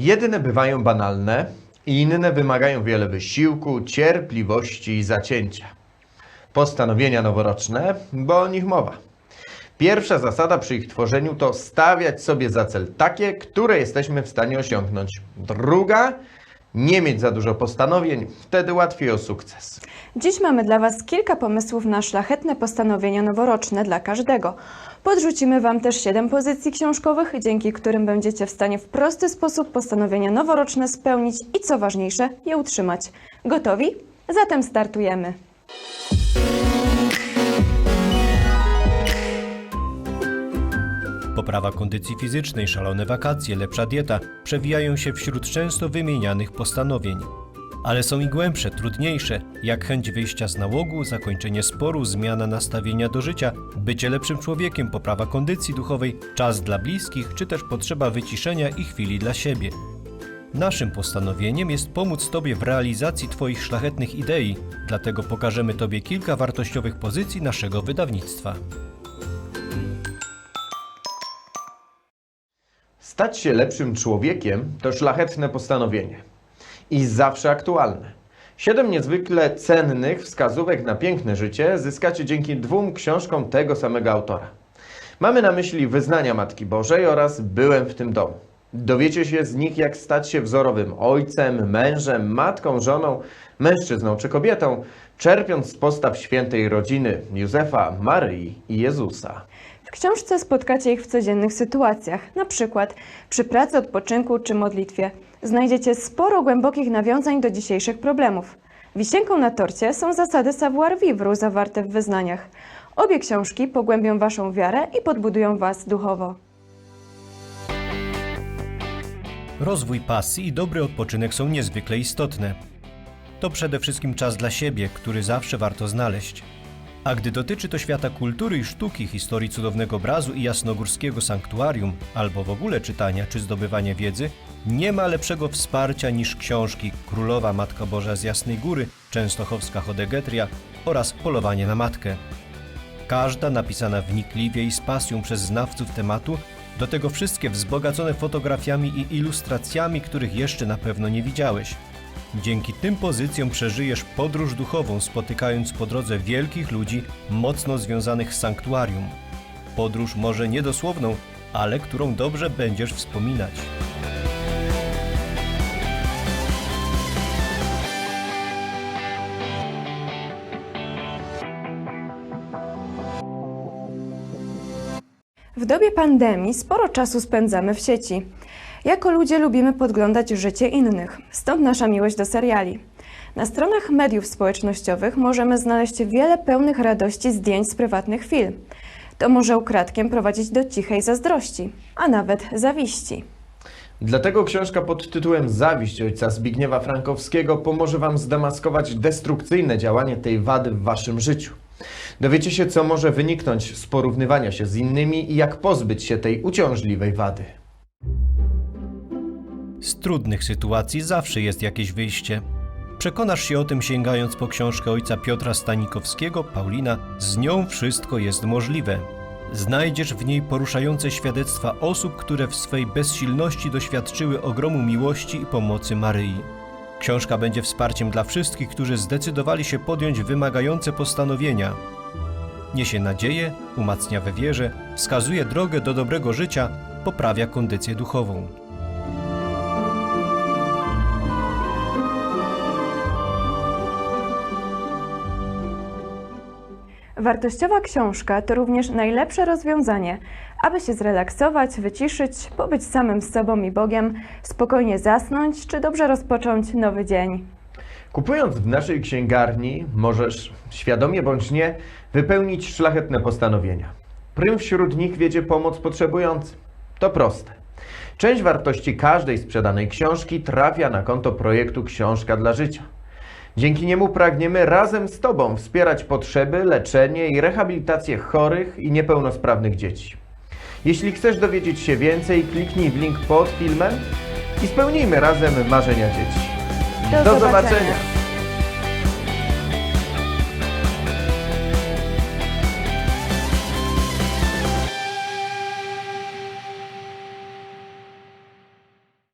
Jedne bywają banalne, inne wymagają wiele wysiłku, cierpliwości i zacięcia. Postanowienia noworoczne, bo o nich mowa. Pierwsza zasada przy ich tworzeniu to stawiać sobie za cel takie, które jesteśmy w stanie osiągnąć. Druga, nie mieć za dużo postanowień, wtedy łatwiej o sukces. Dziś mamy dla Was kilka pomysłów na szlachetne postanowienia noworoczne dla każdego. Podrzucimy Wam też 7 pozycji książkowych, dzięki którym będziecie w stanie w prosty sposób postanowienia noworoczne spełnić i co ważniejsze, je utrzymać. Gotowi? Zatem startujemy. Poprawa kondycji fizycznej, szalone wakacje, lepsza dieta przewijają się wśród często wymienianych postanowień. Ale są i głębsze, trudniejsze, jak chęć wyjścia z nałogu, zakończenie sporu, zmiana nastawienia do życia, bycie lepszym człowiekiem, poprawa kondycji duchowej, czas dla bliskich, czy też potrzeba wyciszenia i chwili dla siebie. Naszym postanowieniem jest pomóc Tobie w realizacji Twoich szlachetnych idei, dlatego pokażemy Tobie kilka wartościowych pozycji naszego wydawnictwa. Stać się lepszym człowiekiem to szlachetne postanowienie i zawsze aktualne. Siedem niezwykle cennych wskazówek na piękne życie zyskacie dzięki dwóm książkom tego samego autora. Mamy na myśli Wyznania Matki Bożej oraz Byłem w tym domu. Dowiecie się z nich, jak stać się wzorowym ojcem, mężem, matką, żoną, mężczyzną czy kobietą, czerpiąc z postaw świętej rodziny Józefa, Maryi i Jezusa. W książce spotkacie ich w codziennych sytuacjach, na przykład przy pracy, odpoczynku czy modlitwie. Znajdziecie sporo głębokich nawiązań do dzisiejszych problemów. Wisienką na torcie są zasady savoir-vivre zawarte w wyznaniach. Obie książki pogłębią Waszą wiarę i podbudują Was duchowo. Rozwój pasji i dobry odpoczynek są niezwykle istotne. To przede wszystkim czas dla siebie, który zawsze warto znaleźć. A gdy dotyczy to świata kultury i sztuki, historii cudownego obrazu i jasnogórskiego sanktuarium, albo w ogóle czytania czy zdobywania wiedzy, nie ma lepszego wsparcia niż książki Królowa Matka Boża z Jasnej Góry, Częstochowska Hodegetria oraz Polowanie na Matkę. Każda napisana wnikliwie i z pasją przez znawców tematu, do tego wszystkie wzbogacone fotografiami i ilustracjami, których jeszcze na pewno nie widziałeś. Dzięki tym pozycjom przeżyjesz podróż duchową, spotykając po drodze wielkich ludzi mocno związanych z sanktuarium. Podróż może niedosłowną, ale którą dobrze będziesz wspominać. W dobie pandemii sporo czasu spędzamy w sieci. Jako ludzie lubimy podglądać życie innych, stąd nasza miłość do seriali. Na stronach mediów społecznościowych możemy znaleźć wiele pełnych radości zdjęć z prywatnych chwil. To może ukradkiem prowadzić do cichej zazdrości, a nawet zawiści. Dlatego książka pod tytułem Zawiść ojca Zbigniewa Frankowskiego pomoże Wam zdemaskować destrukcyjne działanie tej wady w Waszym życiu. Dowiecie się, co może wyniknąć z porównywania się z innymi i jak pozbyć się tej uciążliwej wady. Z trudnych sytuacji zawsze jest jakieś wyjście. Przekonasz się o tym sięgając po książkę ojca Piotra Stanikowskiego, Paulina, z nią wszystko jest możliwe. Znajdziesz w niej poruszające świadectwa osób, które w swej bezsilności doświadczyły ogromu miłości i pomocy Maryi. Książka będzie wsparciem dla wszystkich, którzy zdecydowali się podjąć wymagające postanowienia. Niesie nadzieję, umacnia we wierze, wskazuje drogę do dobrego życia, poprawia kondycję duchową. Wartościowa książka to również najlepsze rozwiązanie, aby się zrelaksować, wyciszyć, pobyć samym z sobą i Bogiem, spokojnie zasnąć czy dobrze rozpocząć nowy dzień. Kupując w naszej księgarni, możesz, świadomie bądź nie, wypełnić szlachetne postanowienia. Prym wśród nich wiedzie pomoc potrzebującym. To proste. Część wartości każdej sprzedanej książki trafia na konto projektu Książka dla Życia. Dzięki niemu pragniemy razem z Tobą wspierać potrzeby, leczenie i rehabilitację chorych i niepełnosprawnych dzieci. Jeśli chcesz dowiedzieć się więcej, kliknij w link pod filmem i spełnijmy razem marzenia dzieci. Do Do zobaczenia. zobaczenia.